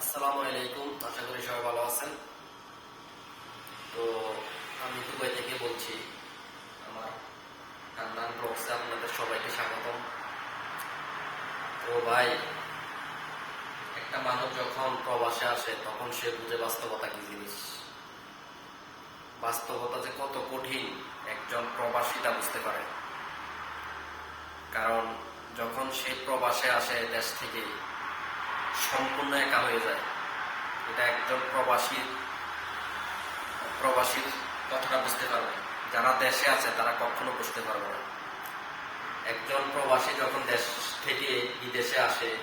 আসসালামু আলাইকুম, আশা করি সবাই ভালো আছেন। তো আমি দুবাই থেকে বলছি, আমার কান্দান ব্লগসে আপনাদের সবাইকে স্বাগতম। তো ভাই, একটা মানুষ যখন প্রবাসে আসে, তখন সে বুঝে বাস্তবতা কি জিনিস? বাস্তবতা যে কত কঠিন, একজন প্রবাসী তা বুঝতে পারে। কারণ যখন সে প্রবাসে আসে দেশ থেকে সম্পূর্ণ একা হয়ে যায়। এটা একজন প্রবাসীর প্রবাসীর কথাটা বুঝতে পারবে। যারা দেশে আছে, তারা কখনো বুঝতে পারবে না। একজন প্রবাসী যখন দেশ থেকে বিদেশে আসে,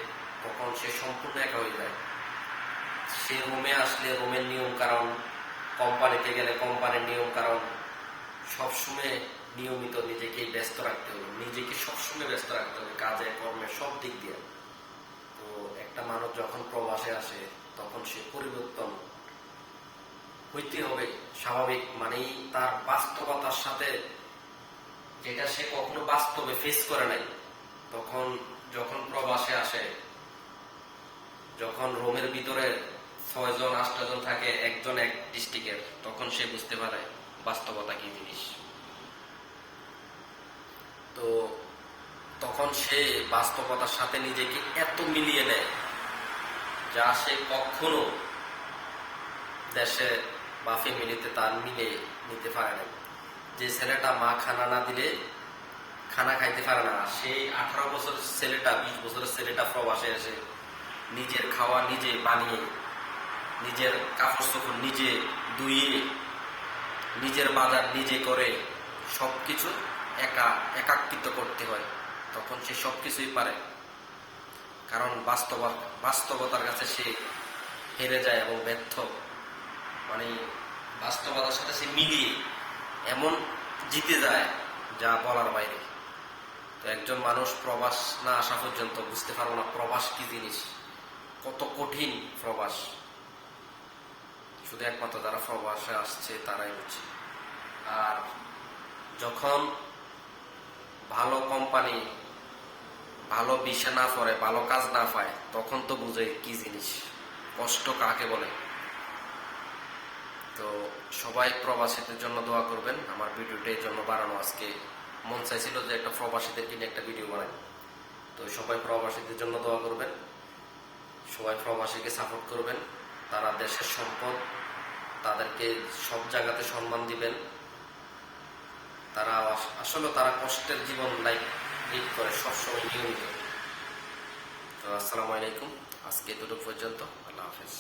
তখন সে সম্পূর্ণ একা হয়ে যায়। সে রুমে আসলে রুমের নিয়ম কারণ কোম্পানিতে গেলে কোম্পানির নিয়ম কারণ সবসময় নিয়মিত নিজেকে ব্যস্ত রাখতে হবে। নিজেকে সবসময় ব্যস্ত রাখতে হবে, কাজে, কর্মে, সব দিক দিয়ে। একটা মানুষ যখন প্রবাসে আসে, তখন সে পরিবর্তন হইতে হবে স্বাভাবিক, মানেই তার বাস্তবতার সাথে যেটা সে কখনো বাস্তবে ফেস করে নাই। তখন যখন প্রবাসে আসে, যখন রোমের ভিতরে ছয়জন, আটজন থাকে একজন এক ডিস্ট্রিক্টের, তখন সে বুঝতে পারে বাস্তবতা কি জিনিস। তো তখন সে বাস্তবতার সাথে নিজেকে এত মিলিয়ে নেয় যা সে কখনো দেশে বা ফ্যামিলিতে তার মিলে নিতে পারে না যে ছেলেটা মা খানা না দিলে খানা খাইতে পারে না। সেই আঠারো বছরের ছেলেটা, বিশ বছরের ছেলেটা প্রবাসে এসে নিজের খাওয়া নিজে বানিয়ে, নিজের কাপড় চোপড় নিজে ধুয়ে, নিজের বাজার নিজে করে সবকিছু একা একাকৃত করতে হয়। তখন সে সব কিছুই পারে। কারণ বাস্তব বাস্তবতার কাছে সে হেরে যায় এবং ব্যর্থ। মানে বাস্তবতার সাথে সে মিলিয়ে এমন জিতে যায় যা বলার বাইরে। তো একজন মানুষ প্রবাস না আসা পর্যন্ত বুঝতে পারব না প্রবাস কি জিনিস। কত কঠিন প্রবাস। শুধু একমাত্র যারা প্রবাসে আসছে তারাই বুঝছে আর যখন ভালো কোম্পানি ভালো বিষে না পড়ে, ভালো কাজ না পায়, তখন তো বুঝে কি জিনিস। কষ্ট কাকে বলে? তো সবাই প্রবাসীদের জন্য দোয়া করবেন। আমার ভিডিওটা এই জন্য বানানো আজকে। মন চাইছিল যে একটা প্রবাসীদের কিনে একটা ভিডিও বানাই। তো সবাই প্রবাসীদের জন্য দোয়া করবেন। সবাই প্রবাসীকে সাপোর্ট করবেন। তারা দেশের সম্পদ, তাদেরকে সব জায়গাতে সম্মান দিবেন। তারা আসলে তারা কষ্টের জীবন লাইফ ক্লিক করে সবসময় নিয়মিত। তো আসসালামু আলাইকুম। আজকে দুটো পর্যন্ত। আল্লাহ হাফেজ।